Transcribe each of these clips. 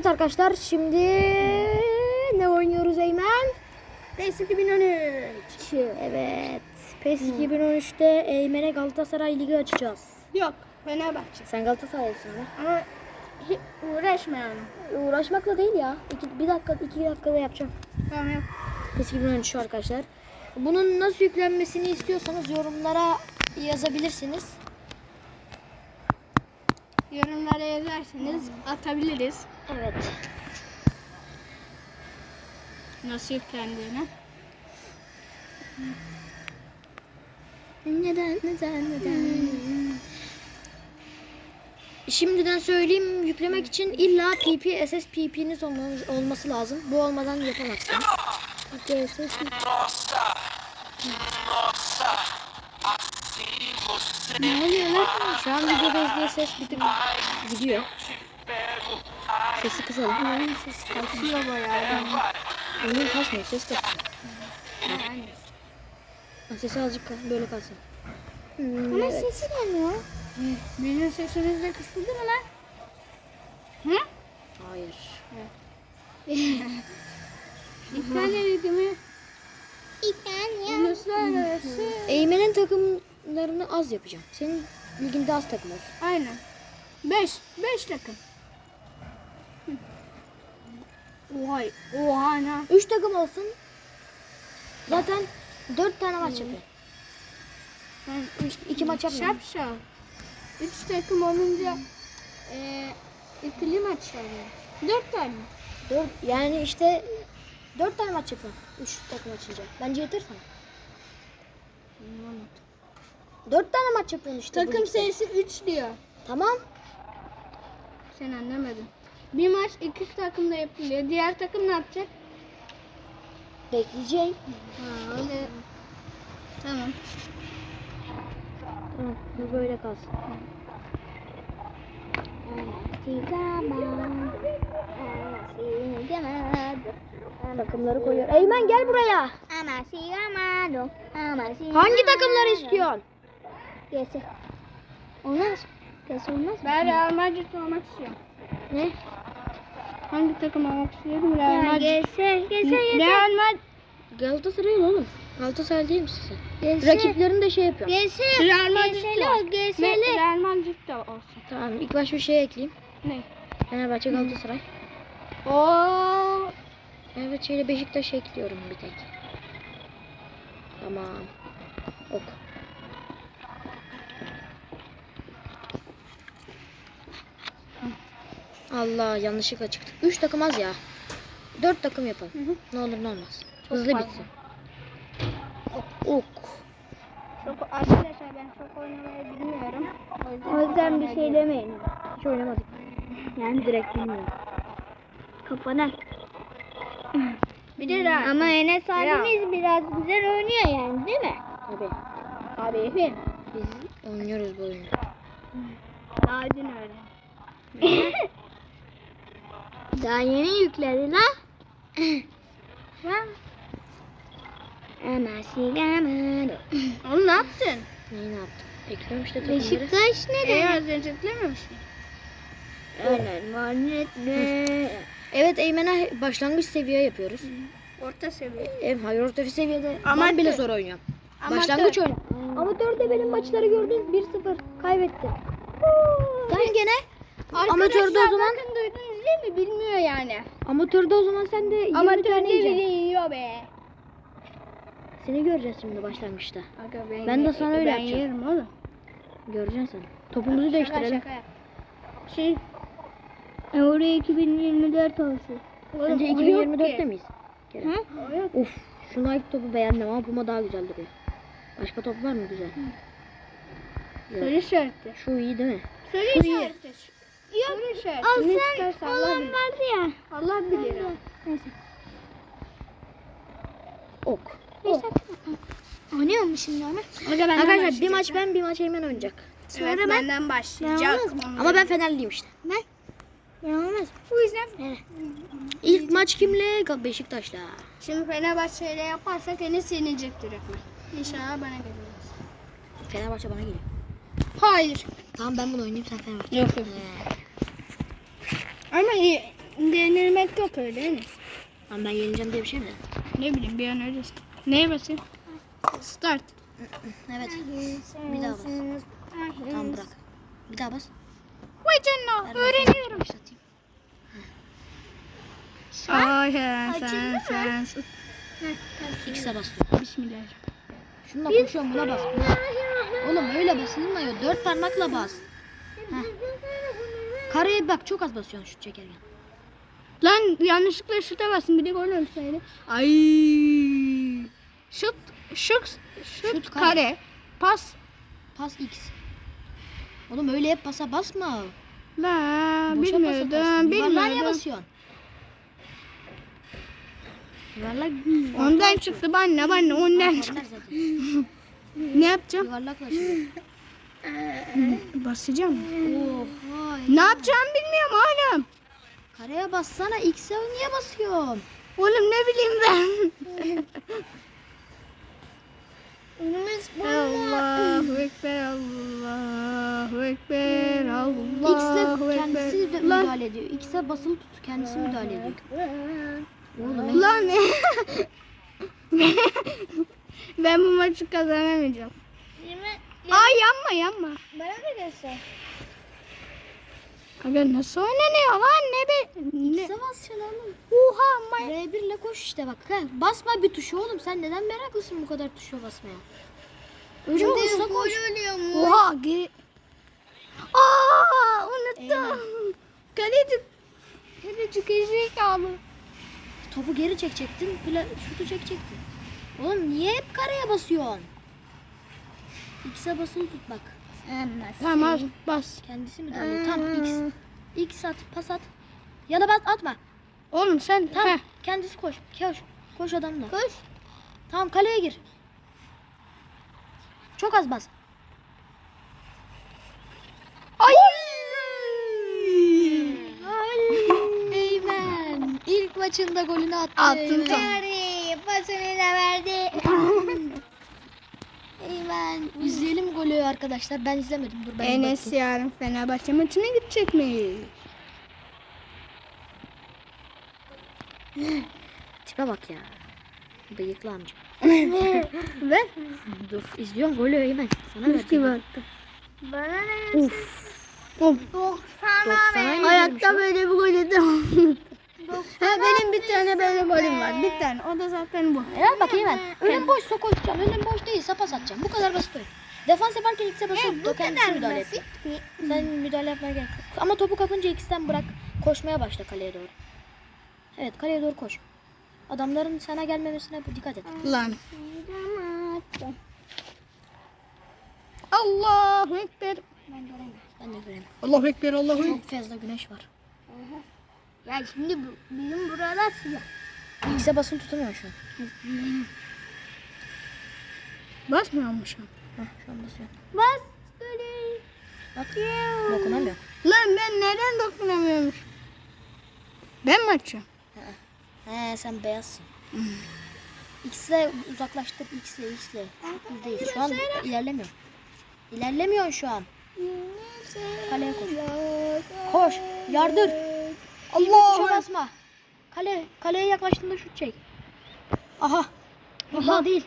Evet arkadaşlar şimdi ne oynuyoruz Eymen? PES 2013. Evet. PES 2013'te Eymen'e Galatasaray Ligi açacağız. Yok Fenerbahçe. Sen Galatasaraylısın ha? Ama hiç uğraşmayalım. Uğraşmakla değil ya. İki, bir dakika, iki dakikada yapacağım. Tamam. PES 2013 arkadaşlar. Bunun nasıl yüklenmesini istiyorsanız yorumlara yazabilirsiniz. Yorumlara yazarsanız atabiliriz. Evet. Nasıl yüklendiğini. Neden, neden, neden? Şimdiden söyleyeyim yüklemek için illa PP, SSPP'niz olması lazım. Bu olmadan yapamazsınız. PP, SSPP. Ne oluyor lan? Şu an videodayız diye ses bir tık gidiyor. Sesi kısalım. Oyunun sesi. Kasıyor bayağı. Oyun kasmıyor, ses kasıyor. Yani. Sesi azıcık böyle kalsın. Hmm, Ama evet. sesi gelmiyor. Bizim sesimiz de kısıldı mı lan? Hı? Hayır. İtalya mi? İtalya. Uluslararası. Eymen'in takımlarını az yapacağım. Senin liginde az takım olsun. Aynen. Beş. Beş takım. Hı. Vay. Oha ana. 3 takım olsun. Zaten 4 tane maç yapıyor. Ben üç, iki maç yapmıyorum. Şapşal. Üç takım olunca eee ikili maç oluyor. Dört tane. 4 yani işte 4 tane maç yapıyor. 3 takım açınca. Bence yeter sana. 4 tane maç yapıyorsun işte. Takım sayısı üç diyor. Tamam. Sen anlamadın. Bir maç iki takımda yapılıyor. Diğer takım ne yapacak? Bekleyeceğim. Ha öyle. Tamam. Tamam. Bu böyle kalsın. Takımları koyuyor. Eymen gel buraya. Hangi takımları istiyorsun? Gelse. Olmaz. Gelse olmaz. Ben Real Madrid olmak istiyorum. Ne? Hangi takım olmak istiyorum? Real Madrid. Gelse. Real Madrid. Galatasaray oğlum. Galatasaray değil misin sen? Gelse. Rakiplerin de şey yapıyor. Gelse. Real Madrid. Gelsene. Re- Real Madrid de olsun. Tamam ilk baş bir şey ekleyeyim. Ne? Fenerbahçe Galatasaray. Oo. Fenerbahçe ile Beşiktaş ekliyorum bir tek. Tamam. Ok. Allah yanlışlıkla çıktı. 3 takım az ya. 4 takım yapalım. Ne olur ne olmaz. Hızlı fazla. bitsin. Ok. Çok arkadaşlar ben çok oynamayı bilmiyorum. O yüzden, bir şey demeyin. Hiç oynamadık. Yani direkt bilmiyorum. Kafana. Bir de. Ama Enes Ya. abimiz biraz güzel oynuyor yani değil mi? Tabii. Abi efendim. Biz oynuyoruz bu oyunu. Daha dün öyle. Daha yeni yükledi la. Oğlum ne yaptın? Neyi ne yaptım? Ekliyorum işte takımları. Beşiktaş ne Ee, demek? az önce eklememiş mi? Öyle? Evet Eymen'e başlangıç seviye yapıyoruz. Orta seviye. Ev hayır orta seviyede Amatör. ben bile zor oynuyorum. Başlangıç oyunu. Amatörde benim maçları gördün 1-0 kaybettim. Sen gene amatörde o zaman bakın duydunuz değil mi? Bilmiyor yani. amatörde o zaman sen de 20 Amatörde tane bile yiyeceksin. yiyor be. Seni göreceğiz şimdi başlangıçta. Aga Ben de sana öyle ben yapacağım. yerim oğlum. Göreceksin sen. Topumuzu değiştirelim. Şaka yap. Şey, Euro 2024 olsun. Oğlum, o 2024'te yok ki. miyiz? Kerem. O yok. Uf, şu Nike topu beğendim ama Puma daha güzel duruyor. Başka top var mı güzel? Soru işareti. Şu iyi değil mi? Soru işareti. Yok. Soru işareti. Al Ne sen çıkarsa Allah olan bilir. vardı ya. Allah bilir. ha. Neyse. Ok. Dakika. Oynuyor mu şimdi benden Arkadaşlar bir maç ben bir maç Eymen oynayacak. Evet, ben- benden başlayacak. olmaz Ama ben Fenerliyim işte. Ben olmaz. Bu yüzden İlk maç kimle? Beşiktaş'la. şimdi Fenerbahçe ile yaparsak Enes yenecektir resmen. İnşallah bana gelir. Fenerbahçe bana geliyor. Hayır. Tamam ben bunu oynayayım sen Fenerbahçe. Yok yok. He. Ama iyi. Denilmek yok öyle değil mi? Lan ben yeneceğim diye bir şey mi dedim? Ne bileyim bir an öyle. Neye basayım? Start. Evet. Bir daha bas. Tamam bırak. Bir daha bas. Vay canına Ver öğreniyorum. Başlatayım. Ay sen sen sen. X'e bas. Bismillah. Şununla koşuyorum buna bas. Oğlum öyle basılmıyor. Dört parmakla bas. Kareye bak çok az basıyorsun şut çekerken. Lan yanlışlıkla şuta bastım bir de gol olsaydı. Ay. Şut, şut, şut, Şut kare. kare. Pas. Pas X. Oğlum öyle hep basa basma. La Boşa bilmiyordum, bilmiyordum. basıyorsun? Yuvarlak. Ondan çıktı bana bana ondan çıktı. Ne yapacağım? Yuvarlakla şimdi. Basacağım. Oha. Ne yapacağımı bilmiyorum oğlum. Kareye bassana X'e niye basıyorsun? Oğlum ne bileyim ben. Allahu Ekber, Allahu Ekber, Allahu X'e kendisi de Ekber. Lan, müdahale ediyor. X'e basılı tut kendisi müdahale ediyor. Oğlum lan. ben bu maçı kazanamayacağım. Ay yanma yanma. Bana da göster. Aga nasıl oynanıyor lan ne be? Ne? X'e basacaksın oğlum. Oha ama. R1 ile koş işte bak. Ha. Basma bir tuşu oğlum. Sen neden meraklısın bu kadar tuşa basmaya? Önce usta koş. Oha geri. Aa unuttum. Kaleci. Kaleci keşke kaldı. Topu geri çekecektin. Pla şutu çekecektin. Oğlum niye hep kareye basıyorsun? X'e basılı tut bak. Tamam al, bas. Kendisi müdahale ediyor. Tam X. X at, pas at. Ya da bas atma. Oğlum sen Tamam. Heh. Kendisi koş. Koş. Koş adamla. Koş. Tamam kaleye gir. Çok az bas. Ay. Eymen. İlk maçında golünü attı. Attın tamam. Pasını da verdi. Eymen. İzleyelim golü arkadaşlar. Ben izlemedim. Dur ben Enes bakayım. yarın Fenerbahçe maçına gidecek mi? Tipe bak ya. Bıyıklı amca. Ve Dur izliyorum golü Eymen. Sana vereceğim. Bana ne? Uf. Of. 90'a mı Hayatta girmiş o? böyle bir gol edemem. ha, benim bir tane böyle golüm var. Bir tane. O da zaten bu. Eğer bak Eymen. Önüm boşsa koşacağım. Önüm boş değilse pas atacağım. Bu kadar basit oyun. Defans yaparken X'e basıp da kendisi müdahale et. Sen müdahale yapmaya gerek yok. Ama topu kapınca X'ten bırak. Koşmaya başla kaleye doğru. Evet kaleye doğru koş. Adamların sana gelmemesine dikkat et. Lan. Allahu Ekber. Ben de göreyim. Allahu Ekber, Allahu Ekber. Çok fazla güneş var. Ya şimdi bu, bizim buralar siyah. X'e basılı tutamıyor şu an. Basmıyormuşum. Hah, şu an basıyor. Bas böyle. Bak dokunamıyor. Lan ben neden dokunamıyormuş? Ben mi açıyorum? He sen beyazsın. X'le uzaklaştır X'le X'le. Değil. Şu an ilerlemiyor. İlerlemiyorsun şu an. Kaleye koş. Koş. Yardır. Allah. Tuşa basma. Kale, kaleye yaklaştığında şut çek. Aha. Aha değil.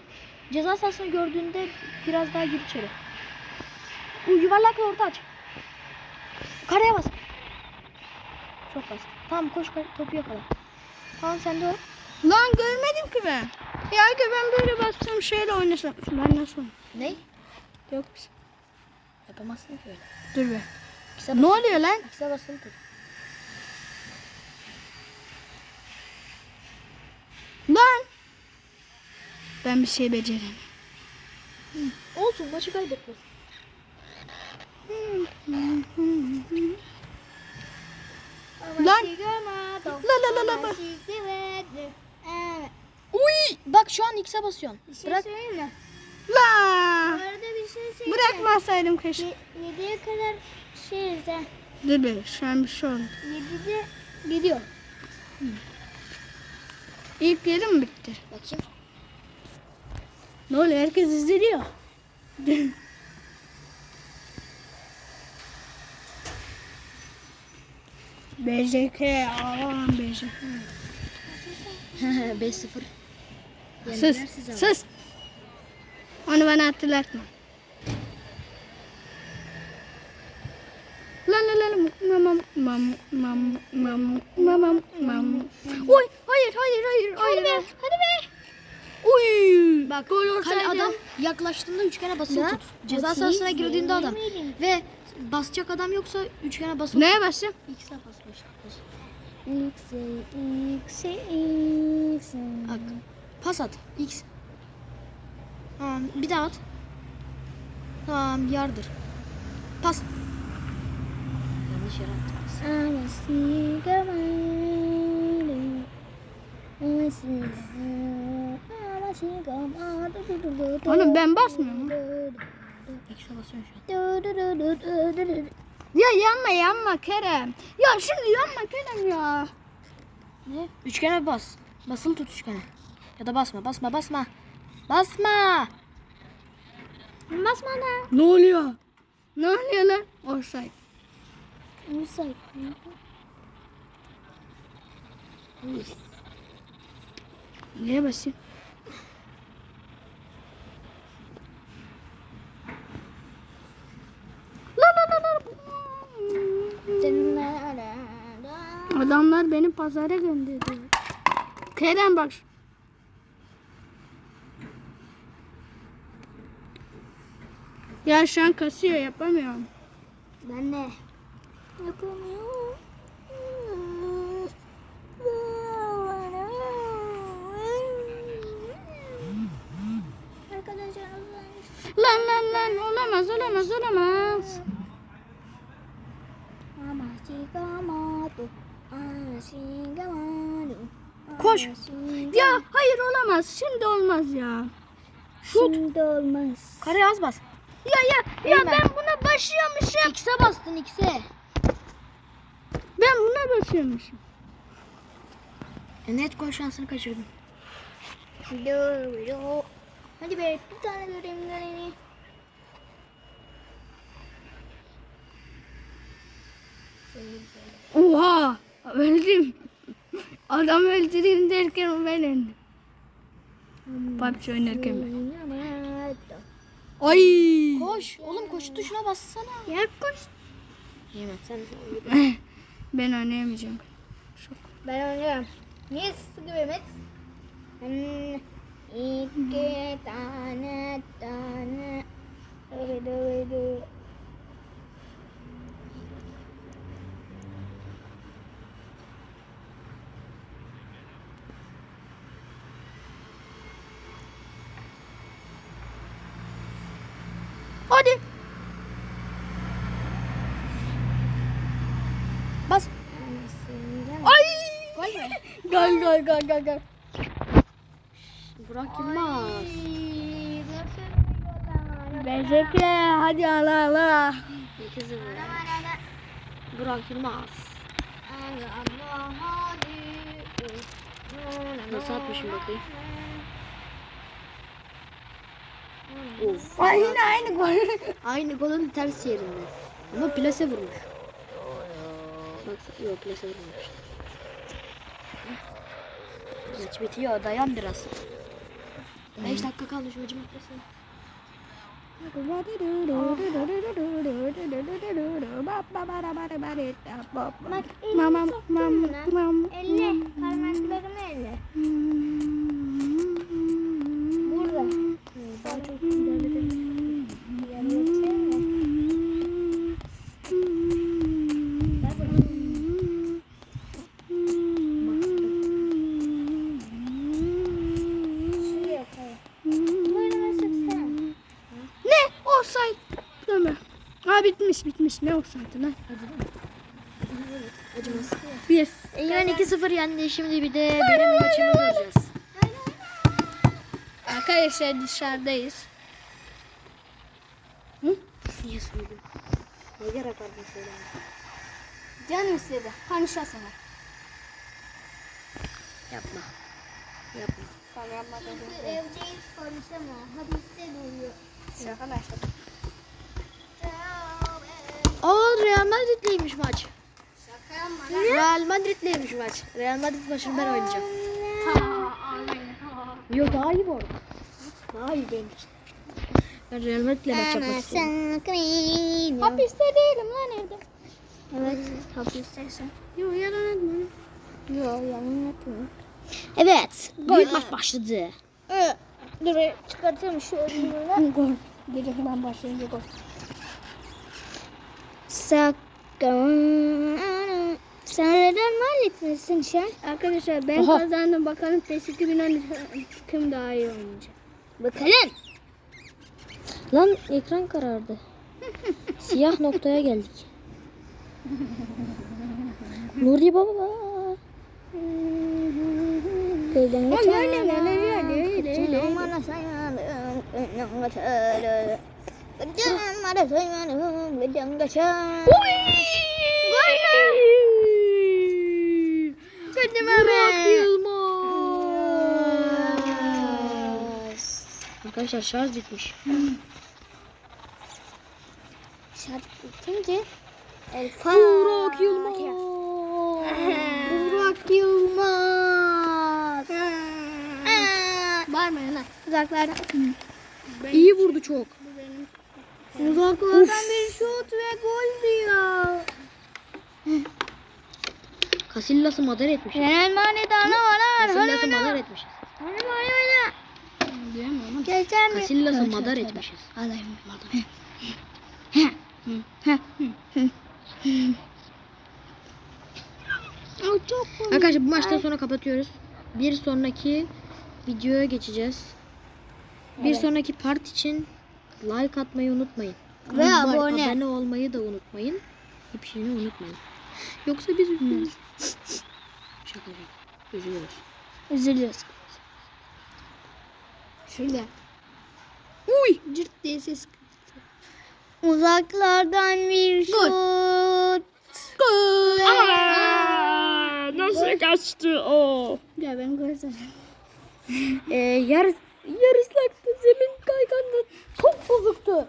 Ceza sahasını gördüğünde biraz daha gir içeri. U, yuvarlakla orta aç. Kareye bas. Çok basit. Tamam koş topu yakala. Tamam sen de o. Lan görmedim ki ben. Ya ki ben böyle bassam şöyle oynasam. Ben nasıl? Ne? Yok bir şey. Yapamazsın ki öyle. Dur be. Ne oluyor lan? X'e basılı tut. Lan. Ben bir şey beceremem. Olsun maçı kaybetme. Lan. La la la la. la. Uy! Bak şu an X'e basıyorsun. Bırak. Söyleyeyim mi? La. Arada bir şey söyleyeyim. Bırakmasaydım keşke. Yediye kadar şey izle. Dur be şu an bir şey oldu. Yedide gidiyor. İlk yarım bitti. Bakayım. Ne oluyor herkes izleniyor. BJK. Aman BJK. 5-0. Sus. Sus. Onu bana hatırlatma. Lan lan lan mamam mam mam mam mamam mam. Oy hayır hayır hayır hayır. Hadi be hadi be. Oy. Bak Gol kale olsaydı. adam yaklaştığında üçgene basılı tut. Ceza sahasına girdiğinde adam. Ve basacak adam yoksa üçgene basılı Neye basacağım? X'e bas bas. bas. X'e, X'e, X'e. Bak. Pas at. X. Tamam. Bir daha at. Tamam yardır. Pas. Yanlış gamalı. Oğlum ben basmıyorum. X'e basıyorum şu an. Ya yanma yanma Kerem. Ya şimdi yanma Kerem ya. Ne? Üçgene bas. Basılı tut üçgene. Ya da basma. Basma basma. Basma. Basma lan. Ne oluyor? Ne oluyor lan? Offside. Offside. Neye basayım? La la la la. Adamlar beni pazara gönderdi. Kerem bak. Ya şu an kasıyor yapamıyorum. Ben ne? Yapamıyorum. Lan lan lan olamaz olamaz olamaz. Koş. Ya hayır olamaz. Şimdi olmaz ya. Şut. Şimdi olmaz. Kareye az bas. Ya ya ya ben buna başlıyormuşum. X'e bastın X'e. Ben buna basıyormuşum. E, net gol şansını kaçırdın. Video, video. Hadi be bir tane göreyim göreyim. Oha öldüm. Adam öldüreyim derken ben öldüm. PUBG oynarken ben. Ay. Koş. Oğlum koşu tuşuna bassana. Ya koş. Yemin sen Ben oynayamayacağım. Ben oynuyorum. Gibi mis. Hmm, İki tane tane. Öyle öyle. Hadi. bas. Ay. Gol mü? Gol gol gol gol gol. Burak Yılmaz. Bezekle hadi ala ala. 2-0. Burak Yılmaz. Nasıl atmışım bakayım. Of. Ay yine aynı gol. Aynı golün ters yerinde. Ama plase vurmuş. Bak yok plase vurmamış. Maç bitiyor dayan biraz. 5 dakika kaldı şu maçı bitmesin. Mamam mam mam. Elle, parmaklarını elle. Burada. Daha çok ilerletelim. İlerleteyim mi? Ver bakalım. Şuraya koy. Böyle sıksana. Ne? Offside. Deme. Ha bitmiş Ne offside lan? Acımaz. Yes. İran 2-0 yendi. Şimdi bir de benim maçımı göreceğiz. Arkadaşlar dışarıdayız. Niye söyledin? Ne gerek var bu söylemeye? Canım istedi. Konuşasana. Yapma. Yapma. Tamam yapmadım. Evdeyiz konuşama. Hapiste duruyor. Şaka başladı. Aa Real Madrid'leymiş maç. Real Madrid'leymiş maç. Real Madrid maçını ben oynayacağım. Yok daha iyi bu arada. Daha iyi benim için. Ben Real Madrid'le maç yapmak istiyorum. Hapiste değilim lan evde. Evet, hapisteysin. Yok yalan etme. Yok, yalan etmiyorum. Evet. Büyük maç başladı. Evet. Dur, çıkartayım şu önümü. Gol. Gece ben başlayınca gol. Sakın. Sen neden mahalletmesin sen? Arkadaşlar ben Oha. kazandım. Bakalım PES 2013 kim daha iyi oynayacak. Bakalım. Lan ekran karardı. Siyah noktaya geldik. Nuri Baba. Oğlum geçen öyle. Öyle öyle öyle öyle. Bana Burak Yılmaz. Arkadaşlar şarj bitmiş. Şart bitince El Burak Yılmaz. Burak Yılmaz. Bağırmayın lan. Uzaklardan. İyi vurdu çok. Uzaklardan bir şut ve gol diyor. Casillas'ı madar etmiş. Real Madrid ana var Casillas'ı madar etmişiz. Hadi hadi hadi. Diyemem ama. Geçer mi? Casillas'ı madar etmişiz. Alayım. O çok komik. Arkadaşlar bu maçtan sonra kapatıyoruz. Bir sonraki videoya geçeceğiz. Bir sonraki part için like atmayı unutmayın. Ve abone. abone olmayı da unutmayın. Şeyini unutmayın. Yoksa biz üzülürüz. Şaka şaka. Üzülürüz. Üzülüyoruz. Şöyle. Uy! Cırt diye ses. Uzaklardan bir şut. Gol. nasıl kaçtı o? Ya ben sanırım. Ee, yar, yar bozuktu.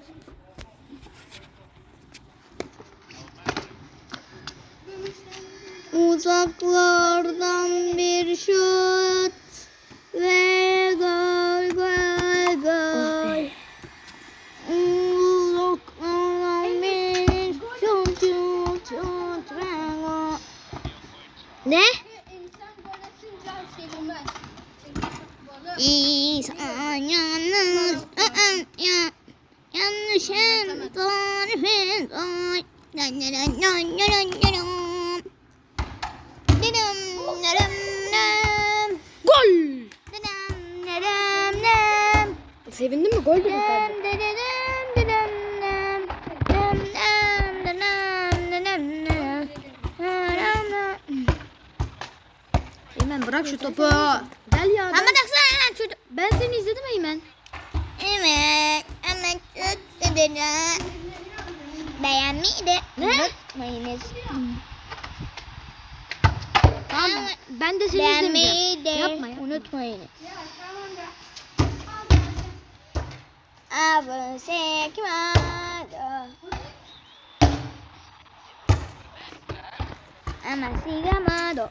Uzaklardan bir şut ve gol gol gol. Uzaklardan bir şut şut şut ve gol. Ne? İnsan yalnız gol. Sevindin mi? Gol dim. Eymen bırak şu topu. Gel ya. Ama baksana lan çocuk. Ben seni izledim Eymen. Evet. Dedim. Beğenmeyi de unutmayınız. Tamam. Ben de seni. Beğenmeyi de Yapma ya. unutmayınız. Quando Ama sigamado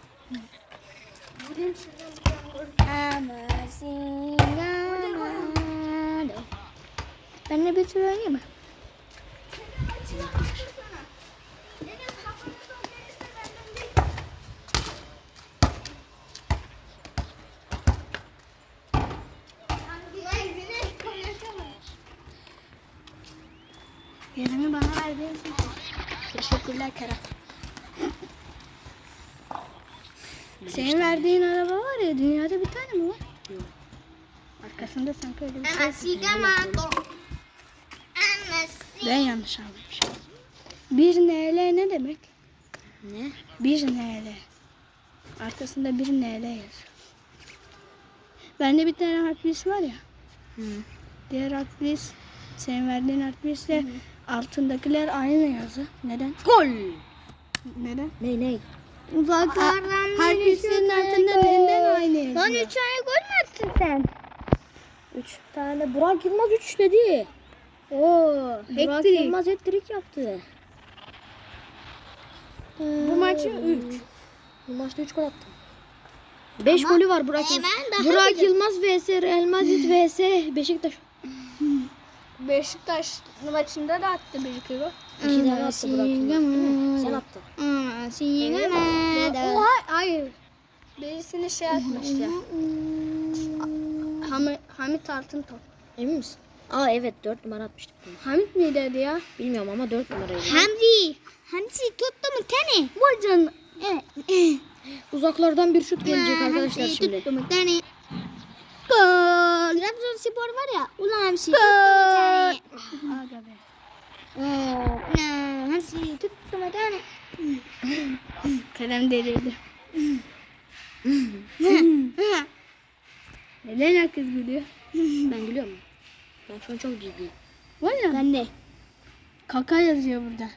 Ama sigamado Ben de bir tür oynayayım mı? Yerimi bana verdiğin için. Teşekkürler Kerem. Senin verdiğin araba var ya dünyada bir tane mi var? Arkasında sanki öyle bir şey. Ama Ben yanlış anlamışım. Bir NL ne demek? Ne? Bir NL. Arkasında bir NL yazıyor. Bende bir tane harflis var ya. Hı. Diğer harflis senin verdiğin harflisle altındakiler aynı yazı. Neden? Gol! Neden? Ne ne? Uzaklardan Harflislerin altında neden aynı yazıyor? Lan üç tane gol mü attın sen? Üç tane. Burak Yılmaz üçledi. Oo. Burak Hat-trick. Yılmaz hat-trick yaptı. Bu maçı 3. Bu maçta 3 gol attı. 5 golü var Burak. daha Burak güzel. Yılmaz vs Real Madrid vs Beşiktaş. Beşiktaş maçında da attı bir iki gol. 2 tane attı Burak Yılmaz. Sen attın. Oha hayır. Birisini şey atmıştı. Hamit, Hamit Altıntop. Emin misin? Aa evet 4 numara atmıştık. Hamit miydi adı ya? Bilmiyorum ama 4 numaraydı. Hamzi. Hamzi tuttu mu tane? Vay canına. Uzaklardan bir şut gelecek arkadaşlar Hamzi şimdi. tuttu mu tane? Gol. Trabzonspor var ya. Ulan Hamzi tuttu mu tane? Aga be. Hamzi tuttu mu tane? Kerem delirdi. Neden herkes gülüyor? Ben gülüyorum. Ben şu an çok ciddiyim. Var ya. Ben de. Kaka yazıyor burada.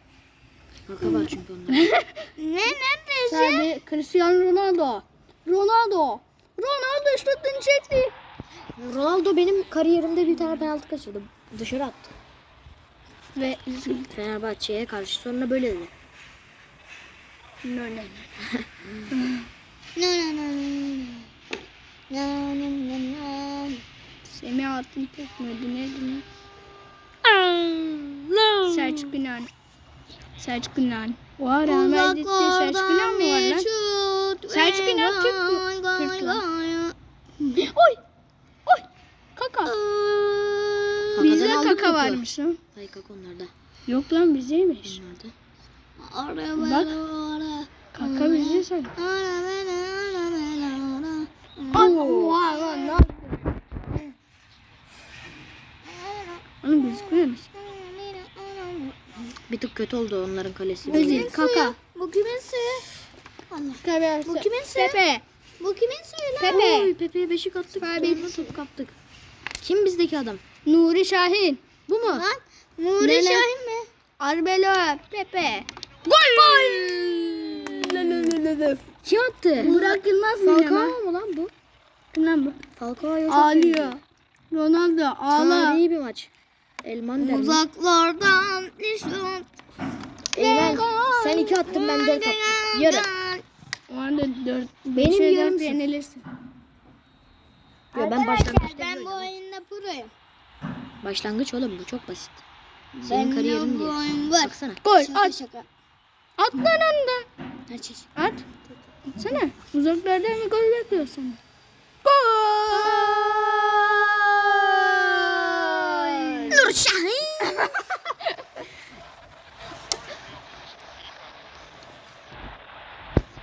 Kaka var çünkü onda. Ne neredesin? Sadece Cristiano Ronaldo. Ronaldo. Ronaldo şutunu çekti. Ronaldo benim kariyerimde bir tane penaltı kaçırdı. Dışarı attı. Ve Fenerbahçe'ye karşı sonra böyle dedi. Nöne. No no no no. No no no no. Semih Altıntop muydu neydi lan? Selçuk Günan. Selçuk Günan. Oha Madrid'de Selçuk Günan mı var lan? Selçuk Günan Türk mü? Türk lan. Oy! Oy! Kaka. Bizde kaka varmış lan. Hayır kaka onlarda. Yok lan bizdeymiş. Onlarda. Ara Bak. ara. Kaka bizde ara ara. Oha lan ne Oğlum gözükmüyor musun? Bir tık kötü oldu onların kalesi. Özil, Kaka. Bu kimin suyu? Allah. Tabii. Bu kimin suyu? Pepe. Bu kimin suyu lan? Pepe. Oy Pepe'ye beşik attık. Sonra top kaptık. Kim bizdeki adam? Nuri Şahin. Bu mu? Lan Nuri Nene. Şahin mi? Arbelo. Pepe. Gol! Kim attı? Burak Yılmaz mı Falcao mu lan bu? Kim lan bu? Falcao yok. Ağlıyor. Ronaldo ağla. Tarihi bir maç. Elman der mi? Uzaklardan şut. Eymen sen iki attın ben dört attım. Yarı. O anda dört. Benim yarısı. yenilirsin. Yo, ben başlangıçta Ben bu oyunda proyum. Başlangıç oğlum bu çok basit. Senin Ben kariyerin bu diye. oyun var. Baksana. Gol Şaka at. şaka. At lan anda. Kaç At. Atsana. Uzaklardan bir gol bekliyorsun. Gol.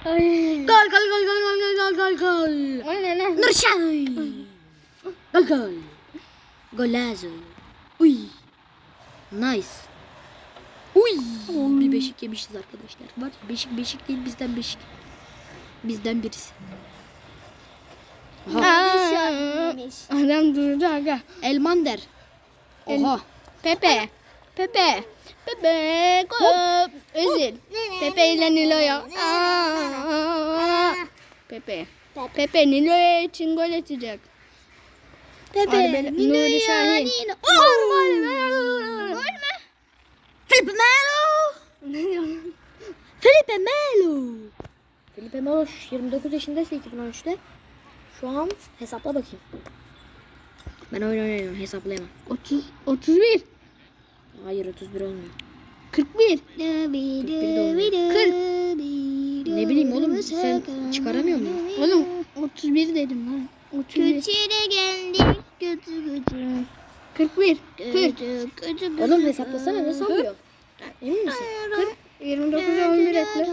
Ay. Gol gol gol gol gol gol gol gol. Aynen aynen. Nurşay. Gol gol. Golazo. Uy. Nice. Uy. Oy. Bir beşik yemişiz arkadaşlar. Var ya beşik beşik değil bizden beşik. Bizden birisi. Aha. Aa, adam durdu aga. Elmander. Oha. El Pepe. Pepe. Pepe. Gol. Özil. Pepe ile Nilo'ya. Pepe. Pepe Nilo'ya için gol atacak. Pepe. Nuri Şahin. Gol mü? Felipe Melo. Felipe Melo. Felipe Melo 29 yaşındaysa 2013'te. Şu an hesapla bakayım. Ben oyun oynamıyorum hesaplayamam. 30 31 Hayır 31 olmuyor. 41 Ne bileyim oğlum sen çıkaramıyor musun? Oğlum 31 dedim lan. 31 Kötüye geldik. Kötü kötü. 41 40 Kötü kötü kötü. Oğlum hesaplasana ne sallıyor? Emin misin? 29 11 ekle.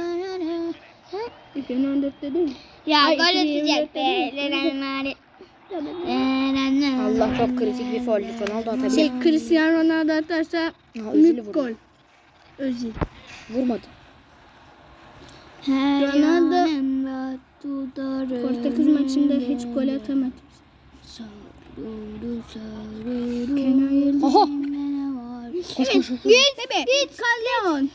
2014 dedim? Ya gol 2024 atacak be. mi? Allah çok kritik bir foul. Ronaldo atabilir. Şey Cristiano Ronaldo atarsa vurdu. gol. Özil. Vurmadı. Ronaldo Portekiz maçında hiç gol atamadı. Kenan Yıldız. Oha. Evet, git, git. Kallejon.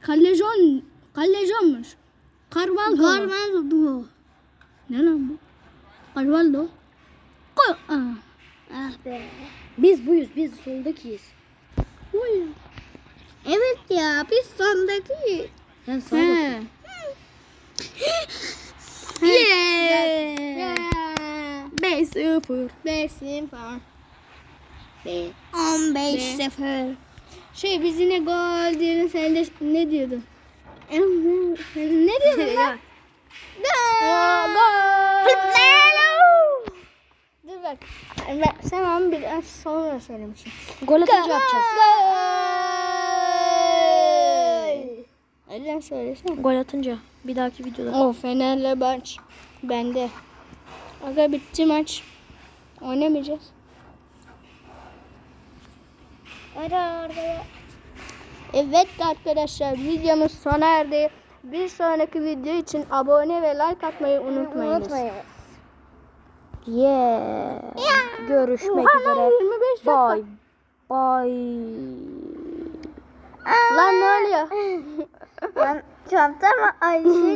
Kallejon. Kallejonmuş. Carvalho. Carvalho. Ne lan bu? Carvalho. Ko Aa. Ah be. Biz buyuz. Biz soldakiyiz. Oy. Evet ya biz sondaki. Sana bakıyorum. Yeah. 5-0. 5-0. 15-0. Şey biz yine gol diyelim sen de ne diyordun? ne diyordun lan? Gol. Dur bak. Ben, sen ama biraz sonra söylemişim. Gol atınca yapacağız. Öyle söylesene. Gol atınca. Bir dahaki videoda. O Fener'le maç bende. Aga bitti maç. Oynamayacağız. Evet arkadaşlar videomuz sona erdi. Bir sonraki video için abone ve like atmayı unutmayınız. Yeah. Görüşmek Oha lan, üzere. 25 dakika. Bye. Bye. Lan ne oluyor? Çantamı Ayşe